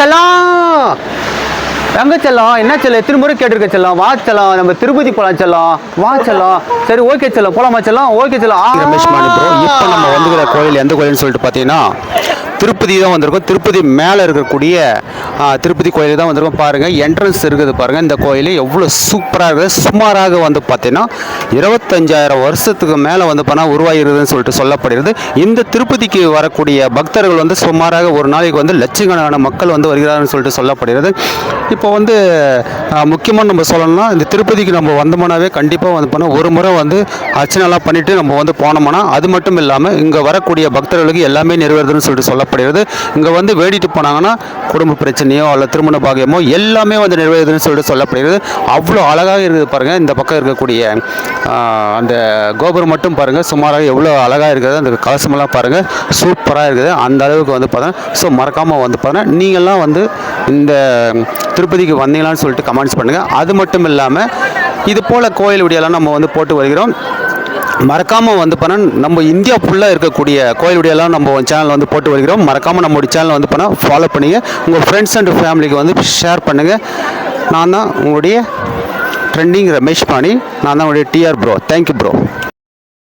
செல்லம். எங்க செல்லம்? என்ன செல்லம்? எத்தனை முறை கேட்டிருக்க செல்லம்? வா செல்லம் நம்ம திருப்பதி போலாம் செல்லம். வா செல்லம். சரி ஓகே செல்லம். போலாமா செல்லம்? ஓகே செல்லம். ஆ. ரமேஷ் மாணி ப்ரோ இப்போ நம்ம வந்துக்கிற கோயில் எந்த கோயில்னு சொல்லிட்டு பார்த்தீங்கன்னா திருப்பதி தான் வந்திருக்கோம். திருப்பதி மேலே இருக்கக்கூடிய திருப்பதி கோயில் தான் வந்திருக்கோம். பாருங்கள் என்ட்ரன்ஸ் இருக்குது பாருங்கள் இந்த கோயில் எவ்வளோ சூப்பராக இருக்குது. சுமாராக வந்து பார்த்தீங்கன்னா இருபத்தஞ்சாயிரம் வருஷத்துக்கு மேலே வந்து பண்ணால் உருவாகிருதுன்னு சொல்லிட்டு சொல்லப்படுகிறது. இந்த திருப்பதிக்கு வரக்கூடிய பக்தர்கள் வந்து சுமாராக ஒரு நாளைக்கு வந்து லட்சக்கணக்கான மக்கள் வந்து வருகிறார்கள் சொல்லிட்டு சொல்லப்படுகிறது. இப்போ வந்து முக்கியமாக நம்ம சொல்லணும்னா இந்த திருப்பதிக்கு நம்ம வந்தோம்னாவே கண்டிப்பாக வந்து பண்ண ஒரு முறை வந்து அர்ச்சனைலாம் பண்ணிவிட்டு நம்ம வந்து போனோம்னா அது மட்டும் இல்லாமல் இங்கே வரக்கூடிய பக்தர்களுக்கு எல்லாமே நிறைவேறுதுன்னு சொல்லிட்டு ஏற்படுகிறது. இங்கே வந்து வேடிட்டு போனாங்கன்னா குடும்ப பிரச்சனையோ அல்ல திருமண பாகியமோ எல்லாமே வந்து நிறைவேறுதுன்னு சொல்லிட்டு சொல்லப்படுகிறது. அவ்வளோ அழகாக இருக்குது பாருங்கள் இந்த பக்கம் இருக்கக்கூடிய அந்த கோபுரம் மட்டும் பாருங்கள் சுமாராக எவ்வளோ அழகாக இருக்குது. அந்த கலசமெல்லாம் பாருங்கள் சூப்பராக இருக்குது. அந்த அளவுக்கு வந்து பார்த்தா ஸோ மறக்காமல் வந்து பார்த்தா நீங்கள்லாம் வந்து இந்த திருப்பதிக்கு வந்தீங்களான்னு சொல்லிட்டு கமெண்ட்ஸ் பண்ணுங்கள் அது மட்டும் இல்லாமல் இது போல் கோயில் விடியெல்லாம் நம்ம வந்து போட்டு வருகிறோம். மறக்காமல் வந்து பண்ண நம்ம இந்தியா ஃபுல்லாக இருக்கக்கூடிய கோயில் வீடியோலாம் நம்ம சேனல் வந்து போட்டு வருகிறோம். மறக்காமல் நம்மளுடைய சேனலை வந்து பண்ணால் ஃபாலோ பண்ணுங்கள் உங்கள் ஃப்ரெண்ட்ஸ் அண்ட் ஃபேமிலிக்கு வந்து ஷேர் பண்ணுங்கள் நான் தான் உங்களுடைய ட்ரெண்டிங் ரமேஷ் பாணி. நான் தான் உங்களுடைய டிஆர் ப்ரோ தேங்க்யூ ப்ரோ